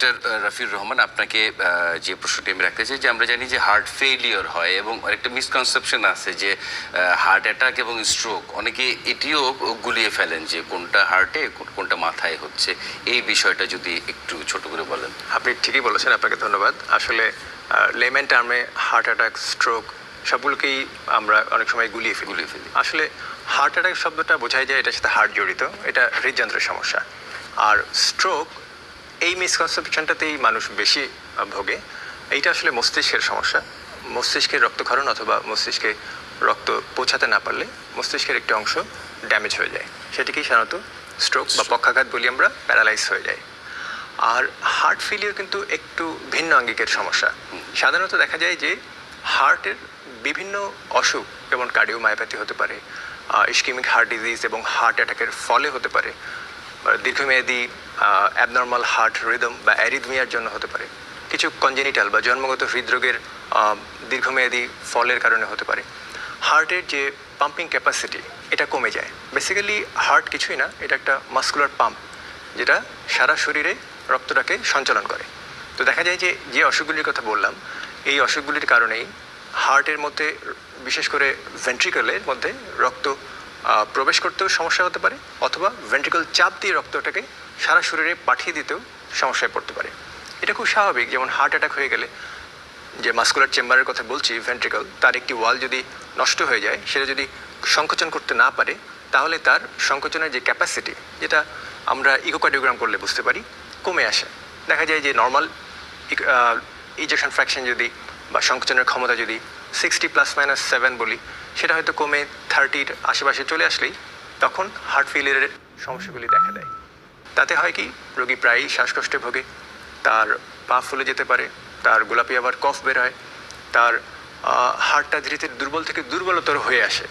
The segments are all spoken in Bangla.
ডাক্তার রাফির রহমান আপনাকে যে প্রশ্নটি আমি রাখতে চাই যে আমরা জানি যে হার্ট ফেলিওর হয় এবং একটা মিসকনসেপশন আছে যে হার্ট অ্যাটাক এবং স্ট্রোক অনেকে এটিও গুলিয়ে ফেলেন যে কোনটা হার্টে কোনটা মাথায় হচ্ছে। এই বিষয়টা যদি একটু ছোট করে বলেন। আপনি ঠিকই বলেছেন আপনাকে ধন্যবাদ। আসলে লেমেন টার্মে হার্ট অ্যাটাক স্ট্রোক সবগুলোকেই আমরা অনেক সময় গুলিয়ে ফেলি। গুলিয়ে ফেলি। আসলে হার্ট অ্যাটাক শব্দটা বোঝাই যায় এটার সাথে হার্ট জড়িত এটা হৃদযন্ত্রের সমস্যা। আর স্ট্রোক এই মিসকনসেপশনটাতেই মানুষ বেশি ভোগে। এইটা আসলে মস্তিষ্কের সমস্যা। মস্তিষ্কের রক্তক্ষরণ অথবা মস্তিষ্কে রক্ত পৌঁছাতে না পারলে মস্তিষ্কের একটি অংশ ড্যামেজ হয়ে যায়। সেটিকেই সাধারণত স্ট্রোক বা পক্ষাঘাত বলি আমরা প্যারালাইজ হয়ে যায়। আর হার্ট ফেলিওর কিন্তু একটু ভিন্ন আঙ্গিকের সমস্যা। সাধারণত দেখা যায় যে হার্টের বিভিন্ন অসুখ, যেমন কার্ডিওমায়োপ্যাথি হতে পারে ইস্কিমিক হার্ট ডিজিজ এবং হার্ট অ্যাটাকের ফলে হতে পারে দীর্ঘমেয়াদী অ্যাবনর্মাল হার্ট রিদম বা অ্যারিদমিয়ার জন্য হতে পারে। কিছু কনজেনিটাল বা জন্মগত হৃদরোগের দীর্ঘমেয়াদী ফলের কারণে হতে পারে। হার্টের যে পাম্পিং ক্যাপাসিটি এটা কমে যায়। বেসিক্যালি হার্ট কিছুই না, এটা একটা মাস্কুলার পাম্প যেটা সারা শরীরে রক্তটাকে সঞ্চালন করে। তো দেখা যায় যে যে অসুখগুলির কথা বললাম, এই অসুখগুলির কারণেই হার্টের মধ্যে, বিশেষ করে ভেন্ট্রিকলের মধ্যে রক্ত প্রবেশ করতেও সমস্যা হতে পারে, অথবা ভেন্ট্রিকল চাপ দিয়ে রক্তটাকে সারা শরীরে পাঠিয়ে দিতেও সমস্যায় পড়তে পারে। এটা খুব স্বাভাবিক, যেমন হার্ট অ্যাটাক হয়ে গেলে, যে মাস্কুলার চেম্বারের কথা বলছি ভেন্ট্রিকল তার একটি ওয়াল যদি নষ্ট হয়ে যায়, সেটা যদি সংকোচন করতে না পারে, তাহলে তার সংকোচনের যে ক্যাপাসিটি যেটা আমরা ইকোকার্ডিওগ্রাম করলে বুঝতে পারি, কমে আসে। দেখা যায় যে নর্মাল ইজেকশন ফ্র্যাকশন যদি বা সংকোচনের ক্ষমতা যদি সিক্সটি প্লাস মাইনাস সেভেন বলি, সেটা হয়তো কমে থার্টির আশেপাশে চলে আসলেই তখন হার্ট ফেলিয়ারের সমস্যাগুলি দেখা দেয়। তাতে হয় কি, রোগী প্রায়ই শ্বাসকষ্টে ভোগে। তার পা ফুলে যেতে পারে, তার গোলাপি আবার কফ বের হয়, তার হার্টটা ধীরে ধীরে দুর্বল থেকে দুর্বলতর হয়ে আসে।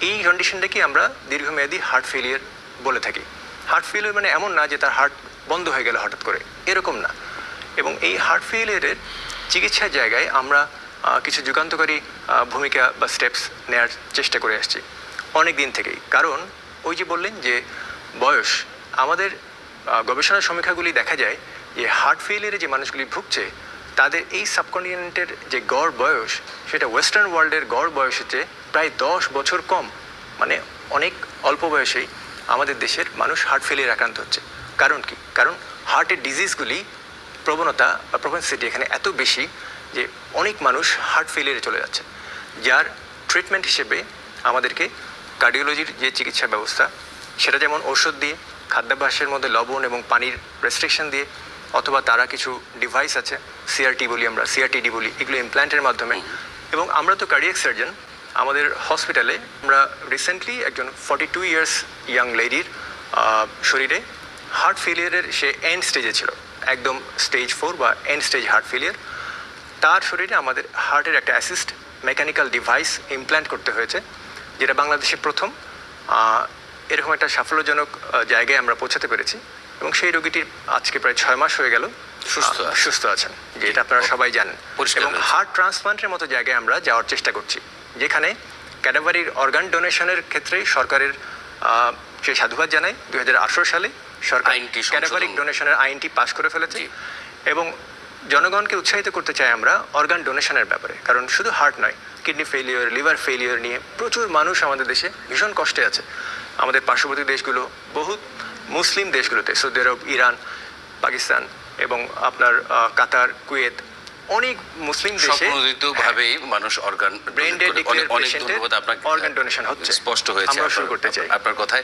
এই কন্ডিশনটাকে আমরা দীর্ঘমেয়াদী হার্ট ফেলিয়ার বলে থাকি। হার্ট ফেলিয়ার মানে এমন না যে তার হার্ট বন্ধ হয়ে গেল হঠাৎ করে। এরকম না। এবং এই হার্ট ফেলিয়ারের চিকিৎসার জায়গায় আমরা কিছু যুগান্তকারী ভূমিকা বা স্টেপস নেওয়ার চেষ্টা করে আসছি। অনেক দিন থেকেই। কারণ ওই যে বললেন যে বয়স আমাদের আহ, গবেষণা সমীক্ষাগুলি দেখা যায় যে হার্ট ফেলিয়ারে যে মানুষগুলি ভুগছে তাদের এই সাবকন্টিনেন্টের যে গড় বয়স সেটা ওয়েস্টার্ন ওয়ার্ল্ডের গড় বয়সের চেয়ে প্রায় দশ বছর কম। মানে অনেক অল্প বয়সেই আমাদের দেশের মানুষ হার্ট ফেলিয়ার আক্রান্ত হচ্ছে। কারণ কি? কারণ হার্টের ডিজিজগুলি প্রবণতা বা প্রপেন্সিটি এখানে এত বেশি যে অনেক মানুষ হার্ট ফেলিয়ারে চলে যাচ্ছে। যার ট্রিটমেন্ট হিসেবে আমাদেরকে কার্ডিওলজির যে চিকিৎসা ব্যবস্থা সেটা যেমন ঔষধ দিয়ে খাদ্যাভ্যাসের মধ্যে লবণ এবং পানির রেস্ট্রিকশন দিয়ে অথবা তারা কিছু ডিভাইস আছে সিআরটি বলি আমরা সিআরটিডি বলি এগুলো ইমপ্ল্যান্টের মাধ্যমে। এবং আমরা তো কার্ডিয়াক সার্জন আমাদের হসপিটালে আমরা রিসেন্টলি একজন ফর্টি টু ইয়ার্স ইয়াং লেডির শরীরে হার্ট ফেলিয়ারের সে এন্ড স্টেজে ছিল। একদম স্টেজ ফোর বা এন্ড স্টেজ হার্ট ফেলিয়ার তার শরীরে আমাদের হার্টের একটা অ্যাসিস্ট মেকানিক্যাল ডিভাইস ইমপ্ল্যান্ট করতে হয়েছে যেটা বাংলাদেশে প্রথম। এরকম একটা সাফল্যজনক জায়গায় আমরা পৌঁছাতে পেরেছি। এবং সেই রোগীটির আজকে প্রায় ছয় মাস হয়ে গেল। সুস্থ সুস্থ আছেন যে এটা আপনারা সবাই জানেন। এবং হার্ট ট্রান্সপ্লান্টের মতো জায়গায় আমরা যাওয়ার চেষ্টা করছি যেখানে ক্যাডাভারির অর্গান ডোনেশনের ক্ষেত্রে সরকারের সে সাধুবাদ জানাই দু হাজার আঠেরো সালে সরকার ক্যাডাভারিক ডোনেশনের আইনটি পাশ করে ফেলেছে? এবং জনগণকে উৎসাহিত করতে চাই আমরা অর্গান ডোনেশনের ব্যাপারে। কারণ শুধু হার্ট নয় কিডনি ফেলিওর লিভার ফেলিওর নিয়ে প্রচুর মানুষ আমাদের দেশে ভীষণ কষ্টে আছে। আমাদের পার্শ্ববর্তী দেশগুলো বহুত মুসলিম দেশগুলোতে সৌদি আরব ইরান পাকিস্তান এবং আপনার কাতার কুয়েত অনেক মুসলিম দেশে ভাবেই মানুষ অর্গান Brain dead অনেক ধন্যবাদ আপনাকে। organ donation হচ্ছে। স্পষ্ট হয়েছে শুরু আপনার- করতে চাই। আপনার কথায়।